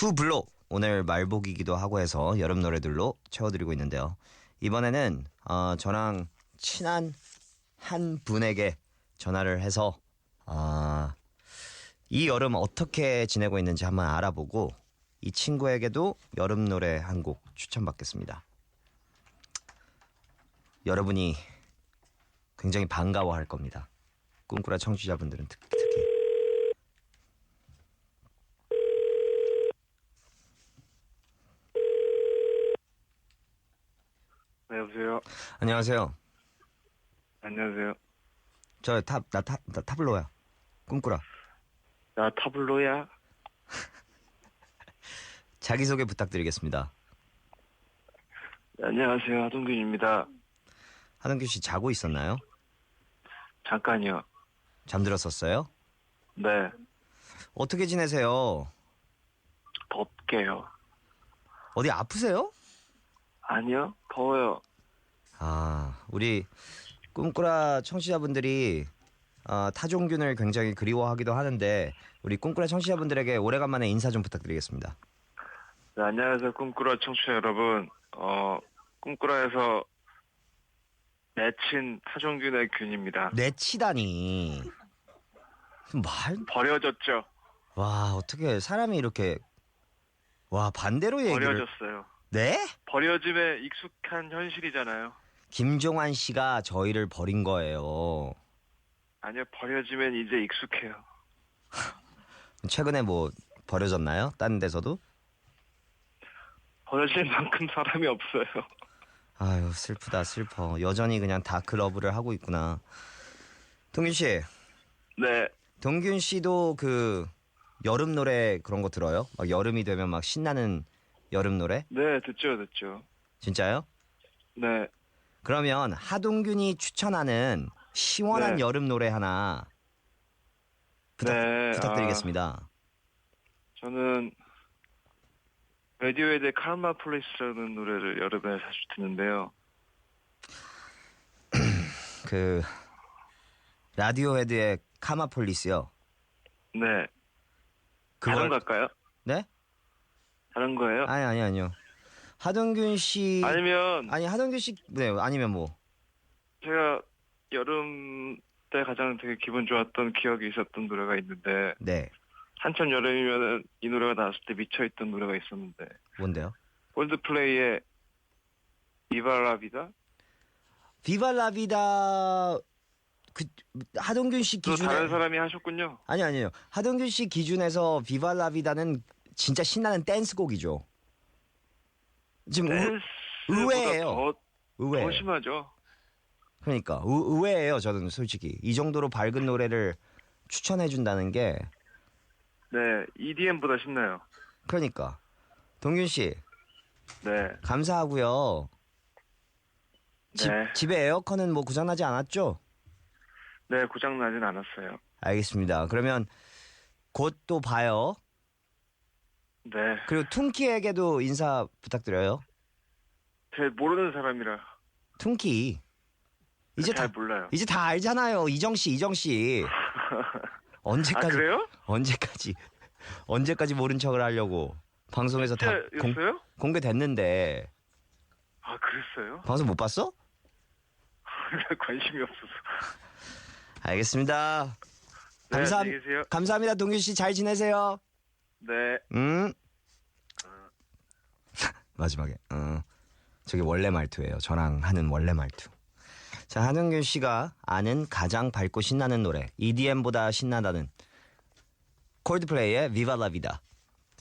투 블록 오늘 말복이기도 하고 해서 여름 노래들로 채워드리고 있는데요. 이번에는 어, 저랑 친한 한 분에게 전화를 해서 아, 이 여름 어떻게 지내고 있는지 한번 알아보고 이 친구에게도 여름 노래 한 곡 추천받겠습니다. 여러분이 굉장히 반가워할 겁니다. 꿈꾸라 청취자분들은 특, 특히. 네, 여보세요. 안녕하세요. 안녕하세요. 저 탑, 나 탑, 나 타블로야. 꿈꾸라. 나 타블로야. 자기소개 부탁드리겠습니다. 네, 안녕하세요. 하동균입니다. 하동규 씨 자고 있었나요? 잠깐요. 잠들었었어요? 네, 어떻게 지내세요? 덥게요. 어디 아프세요? 아니요, 더워요. 아, 우리 꿈꾸라 청취자분들이 어, 타종균을 굉장히 그리워하기도 하는데 우리 꿈꾸라 청취자분들에게 오래간만에 인사 좀 부탁드리겠습니다. 네, 안녕하세요. 꿈꾸라 청취자 여러분. 어, 꿈꾸라에서 내친 타종균의 균입니다. 내치다니. 말? 버려졌죠? 와, 어떻게 사람이 이렇게 와, 반대로 얘기를 버려졌어요. 네? 버려짐에 익숙한 현실이잖아요. 김종환 씨가 저희를 버린 거예요. 아니요, 버려지면 이제 익숙해요. 최근에 뭐 버려졌나요? 다른 데서도? 버려질 만큼 사람이 없어요. 아유 슬프다 슬퍼. 여전히 그냥 다클러브를 하고 있구나. 동균 씨, 네, 동균 씨도 그 여름 노래 그런 거 들어요? 막 여름이 되면 막 신나는 여름 노래? 네, 듣죠, 듣죠. 진짜요? 네, 그러면 하동균이 추천하는 시원한 네. 여름 노래 하나 부탁, 네, 부탁드리겠습니다. 저는 레디오헤드의 카르마 폴리스라는 노래를 여름에 자주 듣는데요. 그 라디오헤드의 카마폴리스요. 네. 그걸 다른 걸까요? 네? 다른 거예요? 아니 아니 아니요. 하동균 씨 아니면 아니 하동균 씨 네, 아니면 뭐 제가 여름 때 가장 되게 기분 좋았던 기억이 있었던 노래가 있는데 네. 한참 여름이면은 이 노래가 나왔을 때 미쳐있던 노래가 있었는데 뭔데요? 콜드플레이의 이발라비다? 비발라비다 그 하동균 씨또 기준에 다른 사람이 하셨군요. 아니 아니에요. 하동균 씨 기준에서 비발라비다는 진짜 신나는 댄스곡이죠. 지금 의, 의외예요. 더, 의외. 더 심하죠. 그러니까 의, 의외예요. 저는 솔직히 이 정도로 밝은 노래를 추천해 준다는 게 네, EDM보다 신나요. 그러니까 동균 씨 네, 감사하고요. 집, 네, 집에 에어컨은 뭐 고장나지 않았죠? 네 고장 나진 않았어요. 알겠습니다. 그러면 곧 또 봐요. 네, 그리고 퉁키에게도 인사 부탁드려요. 제 모르는 사람이라 퉁키. 이제 잘 다 몰라요. 이제 다 알잖아요. 이정 씨, 이정 씨. 아 언제까지 그래요? 언제까지 언제까지 모른 척을 하려고 방송에서 다 공, 진짜였어요? 공개됐는데 아 그랬어요? 방송 못 봤어? 관심이 없어서. 알겠습니다. 네, 감사 안녕히 계세요. 감사합니다. 동규 씨 잘 지내세요. 네. 음. 마지막에. 어. 저게 원래 말투예요. 저랑 하는 원래 말투. 자, 한은균 씨가 아는 가장 밝고 신나는 노래. EDM보다 신나다는 콜드플레이의 비바 라 비다.